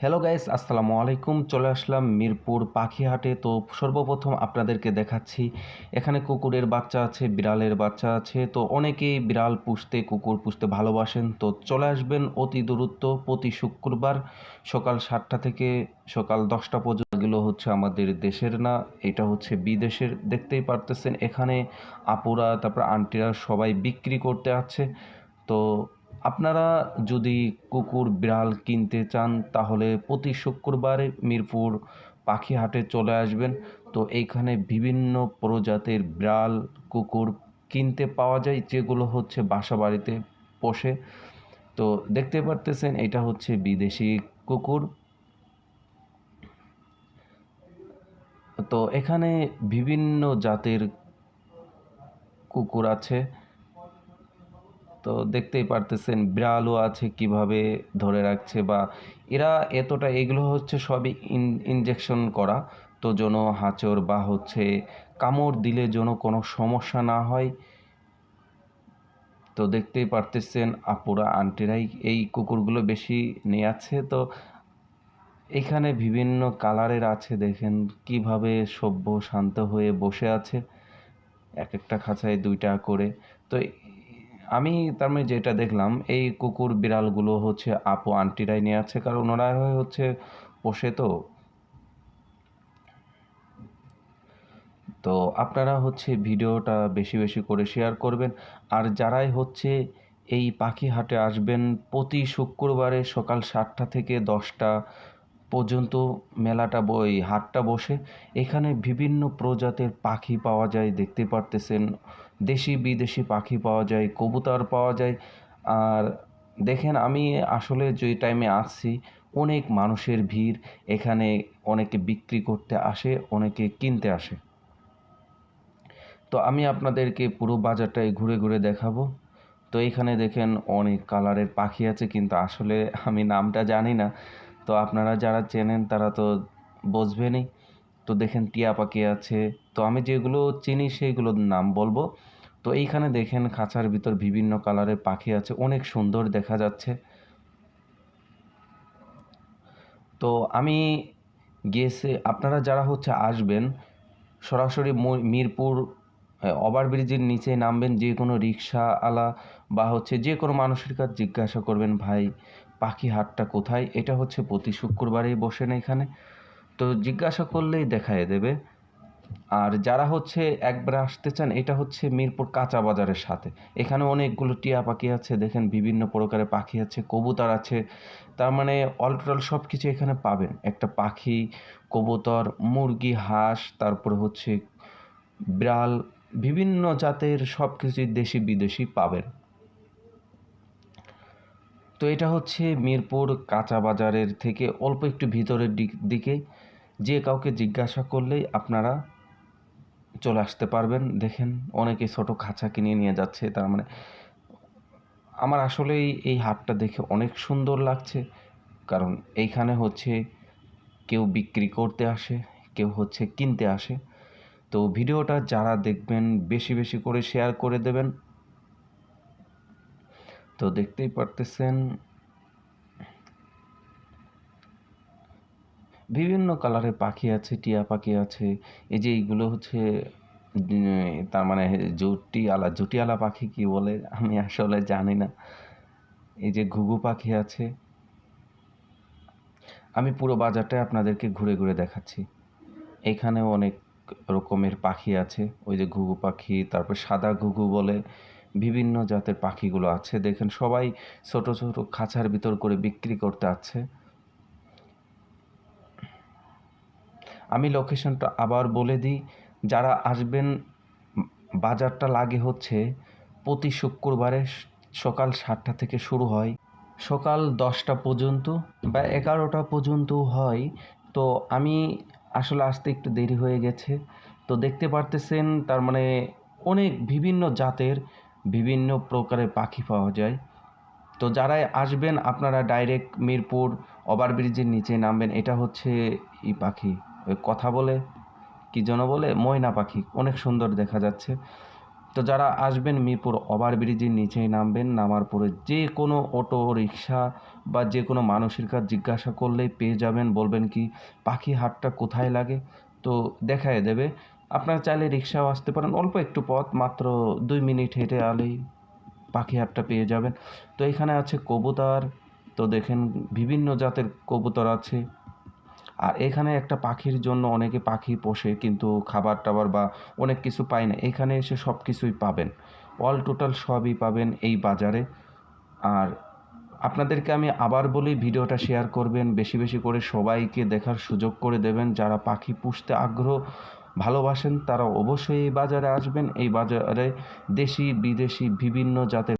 Hello guys আসসালামু আলাইকুম। চলে আসলাম মিরপুর পাখিহাটে। তো সর্বপ্রথম আপনাদেরকে দেখাচ্ছি, এখানে কুকুরের বাচ্চা আছে, বিড়ালের বাচ্চা আছে। তো অনেকেই বিড়াল পুষতে, কুকুর পুষতে ভালোবাসেন। তো চলে আসবেন অতি দূরত্ব প্রতি শুক্রবার সকাল সাতটা থেকে সকাল দশটা পর্যন্ত। এগুলো হচ্ছে আমাদের দেশের না, এটা হচ্ছে বিদেশের। দেখতেই পারতেছেন, এখানে আপুরা, তারপর আন্টিরা সবাই বিক্রি করতে আছে তো আপনারা যদি কুকুর, বিড়াল কিনতে চান, তাহলে প্রতি শুক্রবারে মিরপুর পাখি হাটে চলে আসবেন। তো এইখানে বিভিন্ন প্রজাতির বিড়াল, কুকুর কিনতে পাওয়া যায়, যেগুলো হচ্ছে বাসা বাড়িতে পোষে। তো দেখতে পারতেছেন, এটা হচ্ছে বিদেশি কুকুর। তো এখানে বিভিন্ন জাতের কুকুর আছে। তো দেখতেই পারতেছেন বিড়ালও আছে কীভাবে ধরে রাখছে বা এরা এতটা এগুলো হচ্ছে সবই ইনজেকশন করা, তো যেন হাঁচর বা হচ্ছে কামড় দিলে যেন কোনো সমস্যা না হয়। তো দেখতেই পারতেছেন আপুরা, আন্টিরাই এই কুকুরগুলো বেশি নিয়ে আছে। তো এখানে বিভিন্ন কালারের আছে, দেখেন কীভাবে সভ্য, শান্ত হয়ে বসে আছে। এক একটা খাঁচায় দুইটা করে। তো আমি তার মানে যেটা দেখলাম, এই কুকুর বিড়ালগুলো হচ্ছে আপু আন্টিরাই নিয়ে আছে, কারণ ওনারা হচ্ছে পোষে তো। তো আপনারা হচ্ছে ভিডিওটা বেশি বেশি করে শেয়ার করবেন। আর যারাই হচ্ছে এই পাখি হাটে আসবেন, প্রতি শুক্রবারে সকাল সাতটা থেকে দশটা পর্যন্ত মেলাটা বই হাটটা বসে। এখানে বিভিন্ন প্রজাতির পাখি পাওয়া যায়, দেখতে পারতেছেন। দেশি, বিদেশি পাখি পাওয়া যায়, কবুতর পাওয়া যায়। আর দেখেন, আমি আসলে যে টাইমে আসছি, অনেক মানুষের ভিড়। এখানে অনেকে বিক্রি করতে আসে, অনেকে কিনতে আসে। তো আমি আপনাদেরকে পুরো বাজারটাই ঘুরে ঘুরে দেখাবো। তো এখানে দেখেন, অনেক কালারের পাখি আছে, কিন্তু আসলে আমি নামটা জানি না। তো আপনারা যারা চেনেন তারা তো বুঝবেনই। তো দেখেন টিয়া পাখি আছে। তো আমি যেগুলো চিনি সেইগুলোর নাম বলব। তো এইখানে দেখেন খাঁচার ভিতর বিভিন্ন কালারের পাখি আছে। অনেক সুন্দর দেখা যাচ্ছে। তো আমি গেছে আপনারা যারা হচ্ছে আসবেন, সরাসরি মিরপুর ওভারব্রিজের নিচে নামবেন যে কোনো রিক্সাওয়ালা বা হচ্ছে যে কোনো মানুষের কাছে জিজ্ঞাসা করবেন, ভাই পাখি হাটটা কোথায়? এটা হচ্ছে প্রতি শুক্রবারেই বসেন এখানে। তো জিজ্ঞাসা করলেই দেখায় দেবে। আর যারা হচ্ছে একবার আসতে চান, এটা হচ্ছে মিরপুর কাঁচা বাজারের সাথে। এখানে অনেকগুলো টিয়া পাখি আছে, দেখেন বিভিন্ন প্রকারের পাখি আছে, কবুতর আছে। তার মানে অল টোটাল সব কিছু এখানে পাবেন। একটা পাখি, কবুতর, মুরগি, হাঁস, তারপরে হচ্ছে বিড়াল, বিভিন্ন জাতের সব কিছুই দেশি বিদেশি পাবেন। তো এটা হচ্ছে মিরপুর কাঁচা বাজারের থেকে অল্প একটু ভিতরের দিকে যে কাউকে জিজ্ঞাসা করলেই আপনারা চলে আসতে পারবেন। দেখেন, অনেকে ছোট খাঁচা কিনে নিয়ে যাচ্ছে, তার মানে আমার আসলেই এই হাটটা দেখে অনেক সুন্দর লাগছে। কারণ এইখানে হচ্ছে কেউ বিক্রি করতে আসে, কেউ হচ্ছে কিনতে আসে। তো ভিডিওটা যারা দেখবেন, বেশি বেশি করে শেয়ার করে দেবেন। তো দেখতেই পারতেছেন বিভিন্ন কালারের পাখি আছে, টিয়া পাখি আছে। এই যে এইগুলো হচ্ছে তার মানে জুটিয়ালা জুটিয়ালা পাখি কি বলে? আমি আসলে জানি না। এই যে ঘুঘু পাখি আছে। আমি পুরো বাজারটাই আপনাদেরকে ঘুরে ঘুরে দেখাচ্ছি। এখানেও অনেক রকমের পাখি আছে। ওই যে ঘুঘু পাখি, তারপর সাদা ঘুঘু বলে বিভিন্ন জাতের পাখিগুলো আছে। দেখেন সবাই ছোট ছোট খাঁচার ভিতর করে বিক্রি করতে আছে। আমি লোকেশনটা আবার বলে দিই, যারা আসবেন, বাজারটা লাগে হচ্ছে প্রতি শুক্রবারে সকাল সাতটা থেকে শুরু হয়। সকাল দশটা পর্যন্ত বা এগারোটা পর্যন্ত হয়। তো আমি আসলে আসতে একটু দেরি হয়ে গেছে। তো দেখতে পারতেছেন, তার মানে অনেক বিভিন্ন জাতের বিভিন্ন প্রকারের পাখি পাওয়া যায়। তো যারাই আসবেন, আপনারা ডাইরেক্ট মিরপুর ওভারব্রিজের নিচে নামবেন। এটা হচ্ছে ই পাখি। ওই কথা বলে, কি যেন বলে, ময়না পাখি। অনেক সুন্দর দেখা যাচ্ছে। তো যারা আসবেন মিরপুর ওভারব্রিজের নিচেই নামবেন, নামার পরে যে কোনো অটো, রিক্সা বা যে কোনো মানুষের কাছে জিজ্ঞাসা করলেই পেয়ে যাবেন। বলবেন কি, পাখি হাটটা কোথায় লাগে? তো দেখায় দেবে। আপনারা চাইলে রিক্সাও আসতে পারেন। অল্প একটু পথ, মাত্র দুই মিনিট হেঁটে আলেই পাখি হাটটা পেয়ে যাবেন। তো এখানে আছে কবুতর। তো দেখেন বিভিন্ন জাতের কবুতর আছে। আর এখানে একটা পাখির জন্য অনেকে পাখি পোষে, কিন্তু খাবার টাবার বা অনেক কিছু পায় না। এখানে এসে সব কিছুই পাবেন। অল টোটাল সবই পাবেন এই বাজারে। আর আপনাদেরকে আমি আবার বলি, ভিডিওটা শেয়ার করবেন। বেশি বেশি করে সবাইকে দেখার সুযোগ করে দেবেন। যারা পাখি পুষতে আগ্রহ ভালোবাসেন তারা অবশ্যই এই বাজারে আসবেন। এই বাজারে দেশি বিদেশি বিভিন্ন জাতের